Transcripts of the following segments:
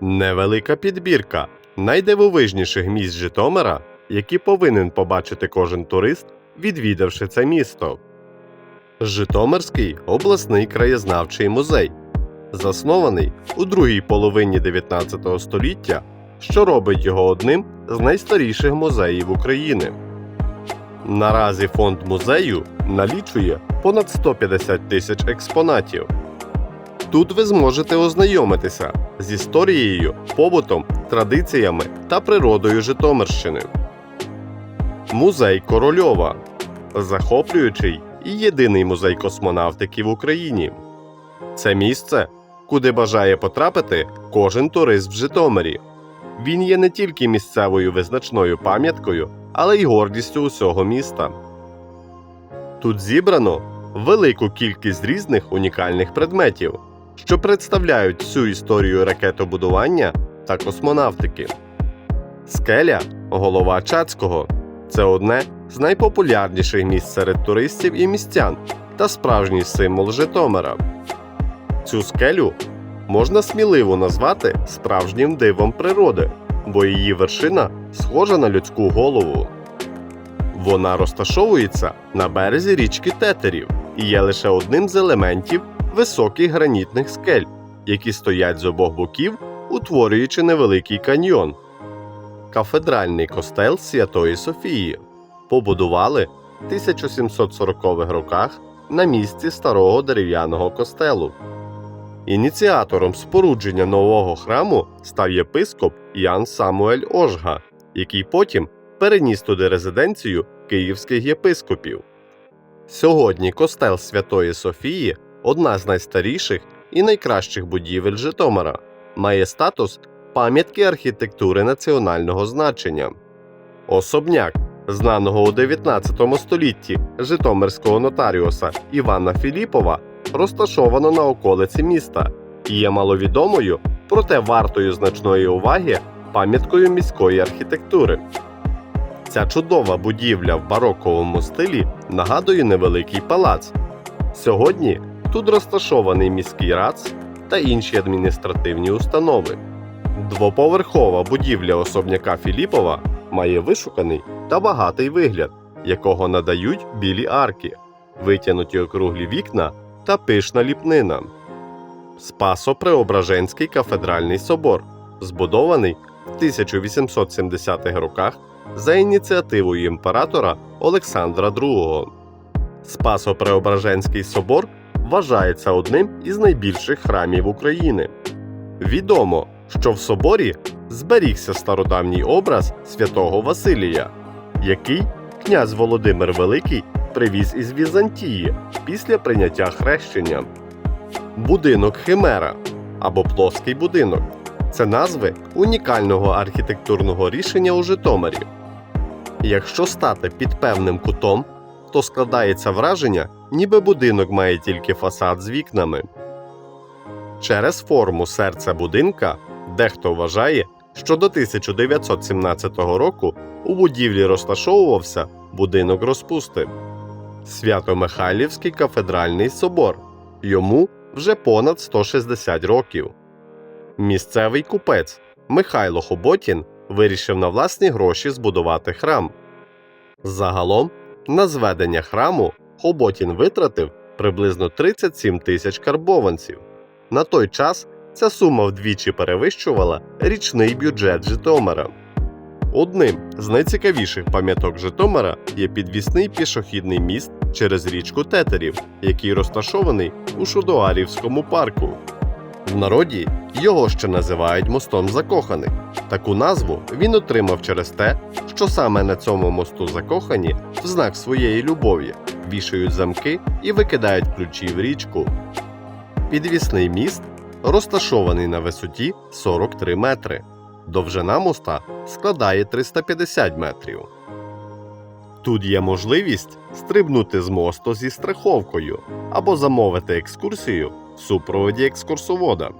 Невелика підбірка найдивовижніших місць Житомира, які повинен побачити кожен турист, відвідавши це місто. Житомирський обласний краєзнавчий музей, заснований у другій половині 19 століття, що робить його одним з найстаріших музеїв України. Наразі фонд музею налічує понад 150 тисяч експонатів. Тут ви зможете ознайомитися з історією, побутом, традиціями та природою Житомирщини. Музей Корольова захоплюючий і єдиний музей космонавтики в Україні. Це місце, куди бажає потрапити кожен турист в Житомирі. Він є не тільки місцевою визначною пам'яткою, але й гордістю усього міста. Тут зібрано велику кількість різних унікальних предметів, що представляють всю історію ракетобудування та космонавтики. Скеля голова Чацького це одне з найпопулярніших місць серед туристів і містян та справжній символ Житомира. Цю скелю можна сміливо назвати справжнім дивом природи, бо її вершина схожа на людську голову. Вона розташовується на березі річки Тетерів і є лише одним з елементів високих гранітних скель, які стоять з обох боків, утворюючи невеликий каньйон. Кафедральний костел Святої Софії побудували в 1740-х роках на місці старого дерев'яного костелу. Ініціатором спорудження нового храму став єпископ Ян Самуель Ожга, який потім переніс туди резиденцію київських єпископів. Сьогодні костел Святої Софії одна з найстаріших і найкращих будівель Житомира, має статус пам'ятки архітектури національного значення. Особняк, знаного у 19 столітті Житомирського нотаріуса Івана Філіпова, розташовано на околиці міста і є маловідомою, проте вартою значної уваги пам'яткою міської архітектури. Ця чудова будівля в бароковому стилі нагадує невеликий палац. Сьогодні тут розташований міський рац та інші адміністративні установи. Двоповерхова будівля особняка Філіпова має вишуканий та багатий вигляд, якого надають білі арки, витягнуті округлі вікна та пишна ліпнина. Спасо-Преображенський кафедральний собор, збудований в 1870-х роках за ініціативою імператора Олександра II. Спасо-Преображенський собор вважається одним із найбільших храмів України. Відомо, що в соборі зберігся стародавній образ святого Василія, який князь Володимир Великий привіз із Візантії після прийняття хрещення. Будинок Химера або плоский будинок це назви унікального архітектурного рішення у Житомирі. Якщо стати під певним кутом, то складається враження, ніби будинок має тільки фасад з вікнами. Через форму серця будинка дехто вважає, що до 1917 року у будівлі розташовувався будинок розпусти. Свято-Михайлівський кафедральний собор. Йому вже понад 160 років. Місцевий купець Михайло Хоботін вирішив на власні гроші збудувати храм. Загалом на зведення храму Хоботін витратив приблизно 37 тисяч карбованців. На той час ця сума вдвічі перевищувала річний бюджет Житомира. Одним з найцікавіших пам'яток Житомира є підвісний пішохідний міст через річку Тетерів, який розташований у Шудоарівському парку. В народі його ще називають мостом закоханих. Таку назву він отримав через те, що саме на цьому мосту закохані в знак своєї любові вішають замки і викидають ключі в річку. Підвісний міст розташований на висоті 43 метри. Довжина моста складає 350 метрів. Тут є можливість стрибнути з мосту зі страховкою або замовити екскурсію в супроводі екскурсовода.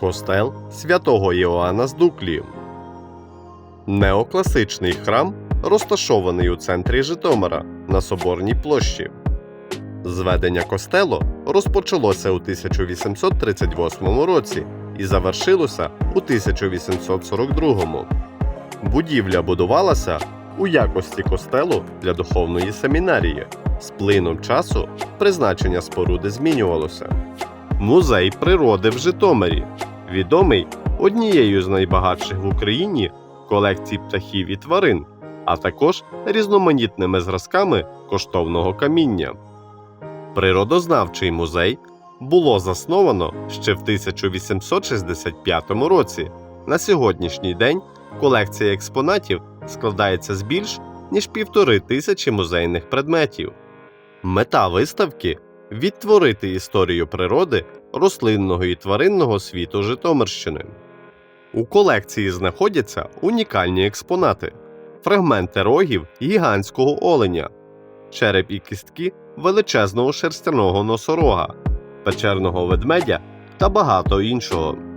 Костел святого Іоанна з Дуклі. Неокласичний храм розташований у центрі Житомира на Соборній площі. Зведення костелу розпочалося у 1838 році і завершилося у 1842-му. Будівля будувалася у якості костелу для духовної семінарії. З плином часу призначення споруди змінювалося. Музей природи в Житомирі відомий однією з найбагатших в Україні колекцій птахів і тварин, а також різноманітними зразками коштовного каміння. Природознавчий музей було засновано ще в 1865 році. На сьогоднішній день колекція експонатів складається з більш ніж півтори тисячі музейних предметів. Мета виставки відтворити історію природи, рослинного і тваринного світу Житомирщини. У колекції знаходяться унікальні експонати, фрагменти рогів гігантського оленя, череп і кістки величезного шерстяного носорога, печерного ведмедя та багато іншого.